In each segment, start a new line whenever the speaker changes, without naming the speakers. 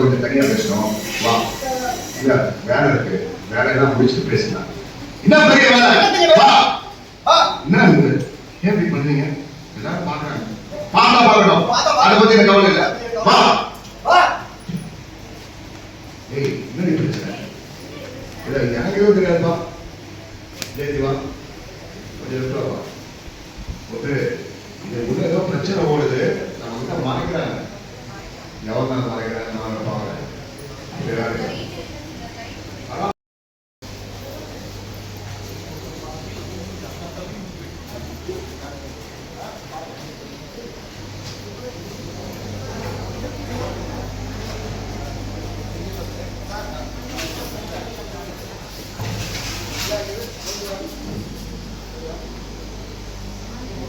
கொஞ்சம் தனியா பேசணும். வா. இல்ல, வேலை இருக்கு. வேலையெல்லாம் முடிச்சுட்டு பேசலாம். என்ன பெரிய வேலை? வா. வா. என்ன இது? ஏன் இப்படி பண்றீங்க? எல்லாரும் பார்க்கணும். அதை பத்தி எனக்கு கவலை இல்ல. வா. ஏய், என்னடி பிரச்சனை? இல்ல, எதுவும் தெரியாதுப்பா. ஜெயந்தி வா. கொஞ்சம் இது உள்ள ஏதோ பிரச்சனை ஓடுது. நம்ம கிட்ட மறைக்கிறாங்க. எவ்வளவு நேரம் மறைக்கிறாங்க? நான் இருப்பாங்க Thank you.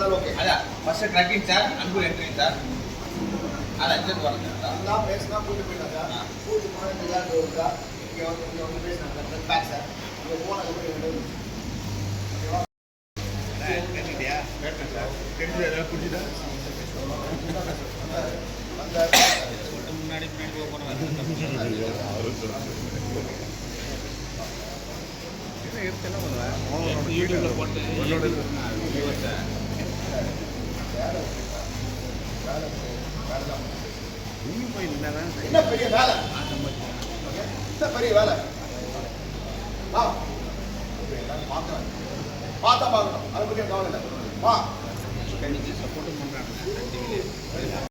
பாக்குறேன் இது யாரு? அதான்.
அதான். ஃபர்ஸ்ட் ட்ரக்கிங் சார் அன்பு என்ட்ரிங் சார் அதான் இருந்து வரேன் சார் முன்னாடி முன்னாடி போக போனேன் யூடியூப்ல போட்டு வியூவர்ஸை
என்ன பெரிய வேலை? என்ன பெரிய வேலை? வா. பார்க்கலாம் பார்த்தா பார்க்கணும். அதை பற்றி கவலை இல்லை. வா.
சப்போர்ட்டும் பண்ணுறாங்க